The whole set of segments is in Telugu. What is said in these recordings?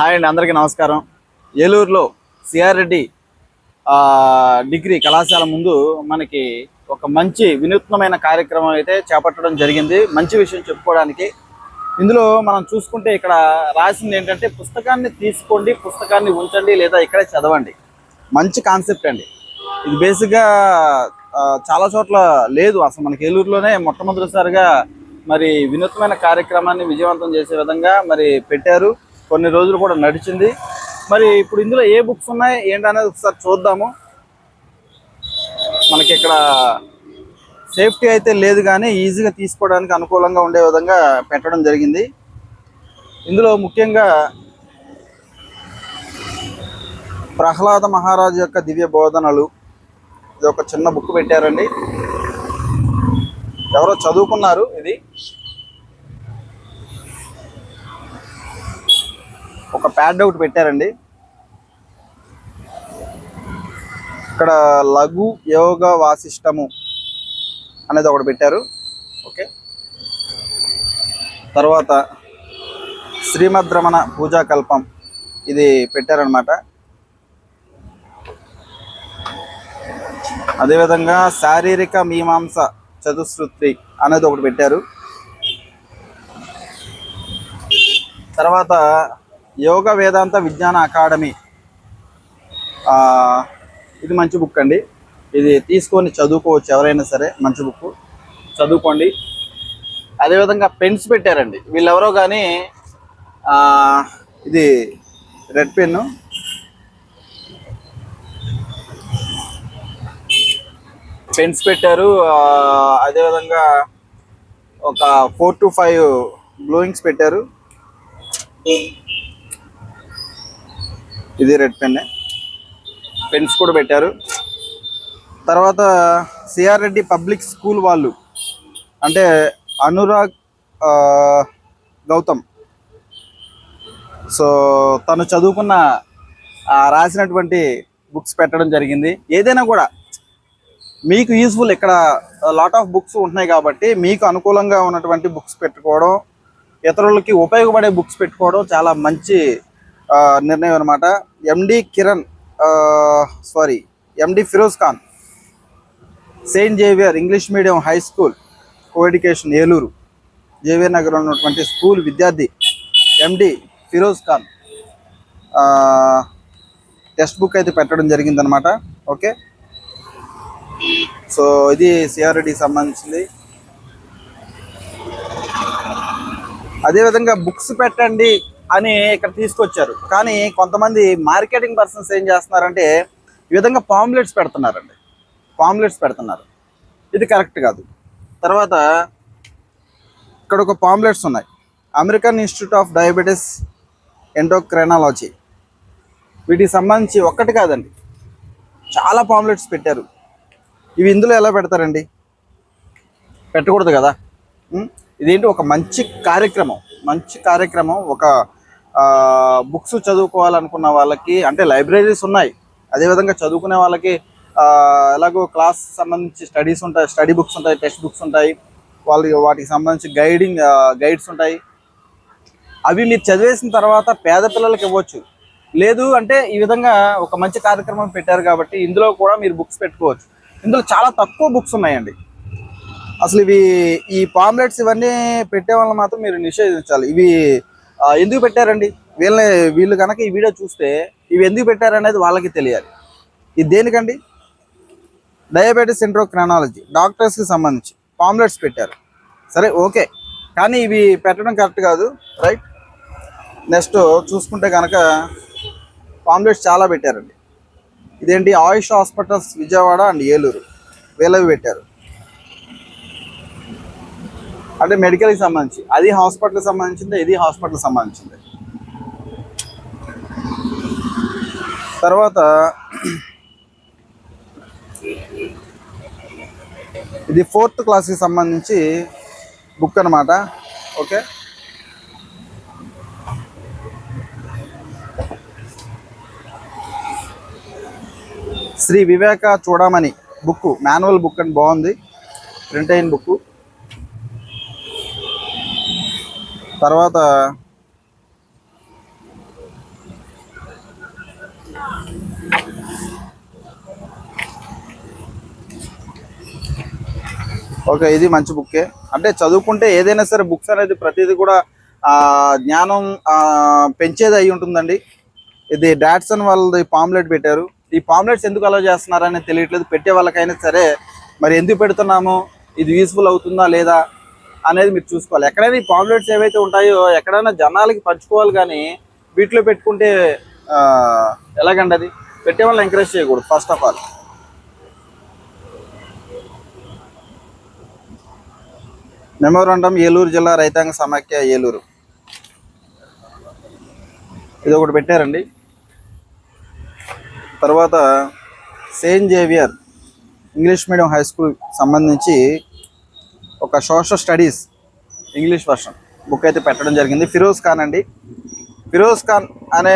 హాయ్ అండి అందరికీ నమస్కారం. ఏలూరులో సిఆర్ రెడ్డి డిగ్రీ కళాశాల ముందు మనకి ఒక మంచి వినూత్నమైన కార్యక్రమం అయితే చేపట్టడం జరిగింది. మంచి విషయం చెప్పుకోవడానికి ఇందులో మనం చూసుకుంటే ఇక్కడ రాసింది ఏంటంటే పుస్తకాన్ని తీసుకోండి పుస్తకాన్ని ఉంచండి లేదా ఇక్కడే చదవండి. మంచి కాన్సెప్ట్ అండి. ఇది బేసిక్గా చాలా చోట్ల లేదు. అసలు మనకి ఏలూరులోనే మొట్టమొదటిసారిగా మరి వినూత్నమైన కార్యక్రమాన్ని విజయవంతం చేసే విధంగా మరి పెట్టారు. కొన్ని రోజులు కూడా నడిచింది. మరి ఇప్పుడు ఇందులో ఏ బుక్స్ ఉన్నాయి? ఏంటనేది ఒకసారి చూద్దాము. మనకి ఇక్కడ సేఫ్టీ అయితే లేదు కానీ ఈజీగా తీసుకోవడానికి అనుకూలంగా ఉండే విధంగా పెట్టడం జరిగింది. ఇందులో ముఖ్యంగా ప్రహ్లాద మహారాజు యొక్క దివ్య బోధనలు. ఇది ఒక చిన్న బుక్ పెట్టారండి. ఎవరో చదువుకున్నారు ఇది. ఒక ప్యాడ్ ఒకటి పెట్టారండి. ఇక్కడ లఘు యోగ వాసిష్టము అనేది ఒకటి పెట్టారు. ఓకే. తర్వాత శ్రీమద్రమణ పూజా కల్పం ఇది పెట్టారనమాట అదేవిధంగా శారీరక మీమాంస చతుశ్రుతి అనేది ఒకటి పెట్టారు. తర్వాత యోగ వేదాంత విజ్ఞాన అకాడమీ. ఆ, ఇది మంచి బుక్ అండి. ఇది తీసుకొని చదువుకోవచ్చు ఎవరైనా సరే మంచి బుక్. చదువుకోండి. అదేవిధంగా పెన్స్ పెట్టారండి. వీళ్ళెవరో కానీ ఆ, ఇది రెడ్ పెన్ను. పెన్స్ పెట్టారు. అదేవిధంగా ఒక ఫోర్ టు ఫైవ్ బ్లోయింగ్స్ పెట్టారు. ఇది రెడ్ పెన్. పెన్స్ కూడా పెట్టారు. తర్వాత సిఆర్ రెడ్డి పబ్లిక్ స్కూల్ వాళ్ళు అంటే అనురాగ్ గౌతమ్. సో తను చదువుకున్న రాసినటువంటి బుక్స్ పెట్టడం జరిగింది. ఏదైనా కూడా మీకు యూస్ఫుల్ ఇక్కడ లాట్ ఆఫ్ బుక్స్ ఉంటున్నాయి కాబట్టి మీకు అనుకూలంగా ఉన్నటువంటి బుక్స్ పెట్టుకోవడం ఇతరులకి ఉపయోగపడే బుక్స్ పెట్టుకోవడం చాలా మంచి నిర్ణయం అనమాట MD Kiran sorry MD Firoz Khan Saint Xavier English medium high school co education Eluru Xavier నగర్లో ఉన్నటువంటి స్కూల్ విద్యార్థి MD Firoz Khan text book అయితే పెట్టడం జరిగిందనమాట ఓకే సో ఇది సిఆర్డికి సంబంధించింది. అదేవిధంగా బుక్స్ పెట్టండి. అని ఇక్కడ తీసుకొచ్చారు. కానీ కొంతమంది మార్కెటింగ్ పర్సన్స్ ఏం చేస్తున్నారంటే ఈ విధంగా పాంప్లెట్స్ పెడుతున్నారండి. పాంప్లెట్స్ పెడుతున్నారు. ఇది కరెక్ట్ కాదు. తర్వాత ఇక్కడ ఒక పాంప్లెట్స్ ఉన్నాయి. American Institute of Diabetes Endocrinology. వీటికి సంబంధించి ఒక్కటి కాదండి. చాలా పాంప్లెట్స్ పెట్టారు. ఇవి ఇందులో ఎలా పెడతారండి? పెట్టకూడదు కదా? ఇదేంటి ఒక మంచి కార్యక్రమం. మంచి కార్యక్రమం. ఒక బుక్స్ చదువుకోవాలనుకున్న వాళ్ళకి అంటే లైబ్రరీస్ ఉన్నాయి. అదేవిధంగా చదువుకునే వాళ్ళకి ఎలాగో క్లాస్ సంబంధించి స్టడీస్ ఉంటాయి స్టడీ బుక్స్ ఉంటాయి టెక్స్ట్ బుక్స్ ఉంటాయి. వాళ్ళకి వాటికి సంబంధించి గైడింగ్ గైడ్స్ ఉంటాయి. అవి మీరు చదివేసిన తర్వాత పేద పిల్లలకి ఇవ్వచ్చు. లేదు అంటే ఈ విధంగా ఒక మంచి కార్యక్రమం పెట్టారు కాబట్టి ఇందులో కూడా మీరు బుక్స్ పెట్టుకోవచ్చు. ఇందులో చాలా తక్కువ బుక్స్ ఉన్నాయండి. అసలు ఇవి ఈ పాంప్లెట్స్ ఇవన్నీ పెట్టే వాళ్ళని మాత్రం మీరు నిషేధించాలి. ఇవి ఎందుకు పెట్టారండి? వీళ్ళని వీళ్ళు కనుక ఈ వీడియో చూస్తే ఇవి ఎందుకు పెట్టారనేది వాళ్ళకి తెలియాలి. ఇది దేనికండి? డయాబెటీస్ ఎంట్రోక్రానాలజీ డాక్టర్స్కి సంబంధించి పాంప్లెట్స్ పెట్టారు. సరే ఓకే. కానీ ఇవి పెట్టడం కరెక్ట్ కాదు రైట్? నెక్స్ట్ చూసుకుంటే కనుక పాంప్లెట్స్ చాలా పెట్టారండి. ఇదేంటి? Ayush hospitals Vijayawada and Eluru. వీళ్ళవి పెట్టారు. అంటే మెడికల్కి సంబంధించి. అది హాస్పిటల్కి సంబంధించింది? ఇది హాస్పిటల్కి సంబంధించింది? తర్వాత ఇది ఫోర్త్ క్లాస్కి సంబంధించి బుక్ అనమాట ఓకే? శ్రీ వివేక చూడమని బుక్ మాన్యువల్ బుక్ అని బాగుంది. ప్రింట్ అయిన బుక్ తర్వాత ఓకే ఇది మంచి బుక్కే అంటే చదువుకుంటే ఏదైనా సరే బుక్స్ అనేది ప్రతిదీ కూడా జ్ఞానం పెంచేది అయి ఉంటుందండి. ఇది డాట్సన్ వాళ్ళది పాంప్లెట్ పెట్టారు. ఈ పాంప్లెట్స్ ఎందుకు అలా చేస్తున్నారని తెలియట్లేదు. పెట్టే వాళ్ళకైనా సరే మరి ఎందుకు పెడుతున్నాము? ఇది యూస్ఫుల్ అవుతుందా లేదా? అనేది మీరు చూసుకోవాలి. ఎక్కడైనా ఈ పాంప్లెట్స్ ఏవైతే ఉంటాయో ఎక్కడైనా జనాలకి పంచుకోవాలి కానీ వీటిలో పెట్టుకుంటే ఎలాగండి అది? పెట్టే వాళ్ళని ఎంకరేజ్ చేయకూడదు first of all memorandum Eluru జిల్లా రైతాంగ సమాఖ్య ఏలూరు. ఇది ఒకటి పెట్టారండి. తర్వాత Saint Xavier English medium high school సంబంధించి ఒక social studies English version book అయితే పెట్టడం జరిగింది. ఫిరోజ్ ఖాన్ అండి. ఫిరోజ్ ఖాన్ అనే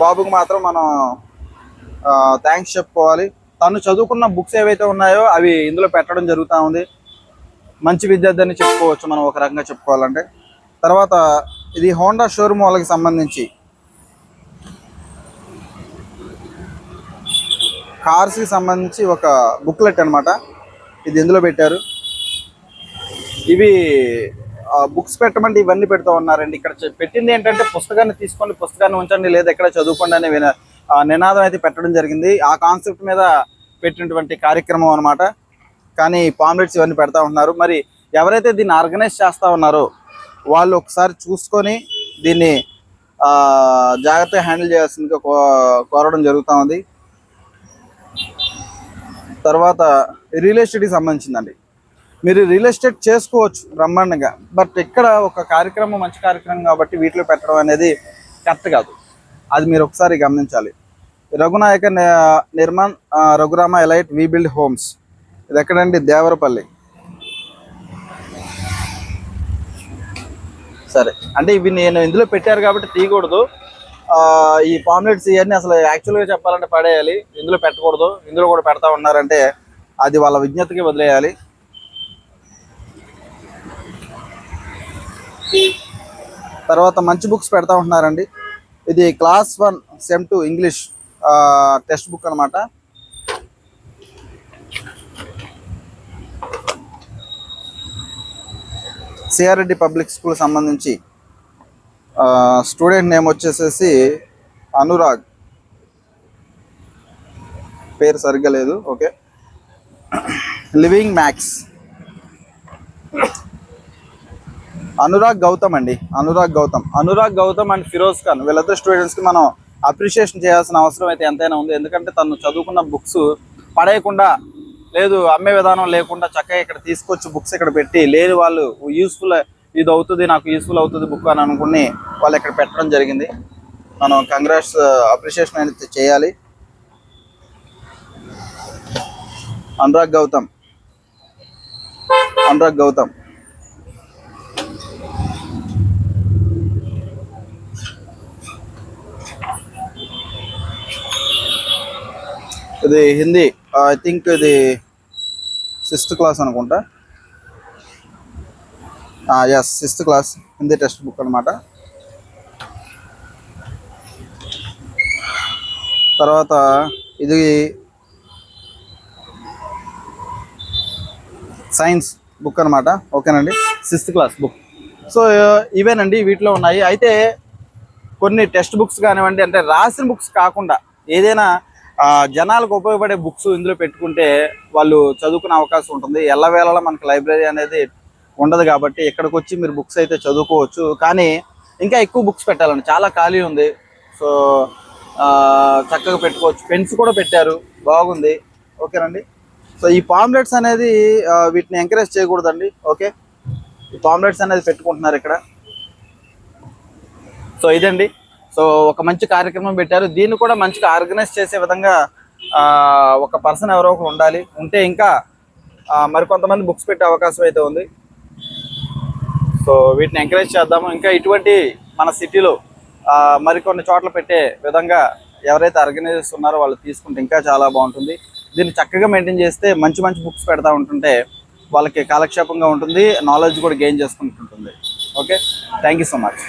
బాబుకి మాత్రం మనం థ్యాంక్స్ చెప్పుకోవాలి. తను చదువుకున్న బుక్స్ ఏవైతే ఉన్నాయో అవి ఇందులో పెట్టడం జరుగుతూ ఉంది. మంచి విద్యార్థి అని చెప్పుకోవచ్చు మనం ఒక రకంగా చెప్పుకోవాలంటే. తర్వాత ఇది హోండా షోరూమ్ వాళ్ళకి సంబంధించి. కార్స్కి సంబంధించి ఒక బుక్లెట్ అన్నమాట. ఇది ఎందులో పెట్టారు? ఇవి బుక్స్ పెట్టమంటే ఇవన్నీ పెడతా ఉన్నారండి. ఇక్కడ పెట్టింది ఏంటంటే పుస్తకాన్ని తీసుకోండి పుస్తకాన్ని ఉంచండి లేదా ఎక్కడ చదువుకోండి అనే విన- నినాదం అయితే పెట్టడం జరిగింది. ఆ కాన్సెప్ట్ మీద పెట్టినటువంటి కార్యక్రమం అన్నమాట. కానీ పాంప్లెట్స్ ఇవన్నీ పెడతా ఉన్నారు మరి ఎవరైతే దీన్ని ఆర్గనైజ్ చేస్తూ ఉన్నారో వాళ్ళు ఒకసారి చూసుకొని దీన్ని జాగ్రత్తగా హ్యాండిల్ చేయాల్సిందిగా కో- కోరడం జరుగుతూ ఉంది. తర్వాత రియల్ ఎస్టేట్కి సంబంధించిందండి. మీరు రియల్ ఎస్టేట్ చేసుకోవచ్చు బ్రహ్మాండంగా. బట్ ఇక్కడ ఒక కార్యక్రమం మంచి కార్యక్రమం కాబట్టి వీటిలో పెట్టడం అనేది కరెక్ట్ కాదు. అది మీరు ఒకసారి గమనించాలి. Raghunayaka Nirman Raghurama elite we build homes ఇది ఎక్కడండి? దేవరపల్లి. సరే. అంటే ఇవి నేను ఇందులో పెట్టారు కాబట్టి తీయకూడదు. ఈ పాంప్లెట్స్ ఇవన్నీ అసలు యాక్చువల్గా చెప్పాలంటే పడేయాలి. ఇందులో పెట్టకూడదు. ఇందులో కూడా పెడతా ఉన్నారంటే అది వాళ్ళ విజ్ఞతకి వదిలేయాలి. తర్వాత మంచి బుక్స్ పెడతా ఉంటున్నారండి. ఇది class one sem two English text book అనమాట సిఆర్రెడ్డి పబ్లిక్ స్కూల్ సంబంధించి స్టూడెంట్ నేమ్ వచ్చేసేసి అనురాగ్. పేరు సరిగ్గా లేదు okay. Living max. Anurag Gautam అండి. అనురాగ్ గౌతమ్. అనురాగ్ గౌతమ్ అండ్ ఫిరోజ్ ఖాన్ వీళ్ళిద్దరు స్టూడెంట్స్కి మనం అప్రిషియేషన్ చేయాల్సిన అవసరం అయితే ఎంతైనా ఉంది. ఎందుకంటే తను చదువుకున్న బుక్స్ పడేయకుండా లేదు అమ్మే విధానం లేకుండా చక్కగా ఇక్కడ తీసుకొచ్చి బుక్స్ ఇక్కడ పెట్టి లేని వాళ్ళు యూస్ఫుల్ ఇది అవుతుంది నాకు యూస్ఫుల్ అవుతుంది బుక్ అని అనుకుని వాళ్ళు ఇక్కడ పెట్టడం జరిగింది. మనం కంగ్రాట్స్ అప్రిషియేషన్ అనేది చేయాలి. అనురాగ్ గౌతమ్. అనురాగ్ గౌతమ్. ఇది హిందీ ఐ థింక్ ఇది సిక్స్త్ క్లాస్ అనుకుంటా. Yes sixth class Hindi text book అనమాట తర్వాత ఇది సైన్స్ బుక్ అనమాట ఓకేనండి? సిక్స్త్ క్లాస్ బుక్ సో ఇవేనండి వీటిలో ఉన్నాయి. అయితే కొన్ని టెక్స్ట్ బుక్స్ కానివ్వండి అంటే రాసిన బుక్స్ కాకుండా ఏదైనా జనాలకు ఉపయోగపడే బుక్స్ ఇందులో పెట్టుకుంటే వాళ్ళు చదువుకునే అవకాశం ఉంటుంది. ఎల్లవేళలా మనకి లైబ్రరీ అనేది ఉండదు కాబట్టి ఇక్కడికి వచ్చి మీరు బుక్స్ అయితే చదువుకోవచ్చు. కానీ ఇంకా ఎక్కువ బుక్స్ పెట్టాలండి. చాలా ఖాళీ ఉంది. సో చక్కగా పెట్టుకోవచ్చు. పెన్స్ కూడా పెట్టారు. బాగుంది. ఓకేనండి సో ఈ పాంప్లెట్స్ అనేది వీటిని ఎంకరేజ్ చేయకూడదండి. ఓకే? ఈ పాంప్లెట్స్ అనేది పెట్టుకుంటున్నారు ఇక్కడ. సో ఇదండి. సో ఒక మంచి కార్యక్రమం పెట్టారు. దీన్ని కూడా మంచిగా ఆర్గనైజ్ చేసే విధంగా ఒక పర్సన్ ఎవరో ఒకరు ఉండాలి. ఉంటే ఇంకా మరికొంతమంది బుక్స్ పెట్టే అవకాశం అయితే ఉంది. సో వీటిని ఎంకరేజ్ చేద్దాము. ఇంకా ఇటువంటి మన సిటీలో మరికొన్ని చోట్ల పెట్టే విధంగా ఎవరైతే ఆర్గనైజర్స్ ఉన్నారో వాళ్ళు తీసుకుంటే ఇంకా చాలా బాగుంటుంది. దీన్ని చక్కగా మెయింటైన్ చేస్తే మంచి మంచి బుక్స్ పెడతా ఉంటుంటే వాళ్ళకి కాలక్షేపంగా ఉంటుంది నాలెడ్జ్ కూడా gain చేసుకుంటుంటుంది. Okay? Thank you so much.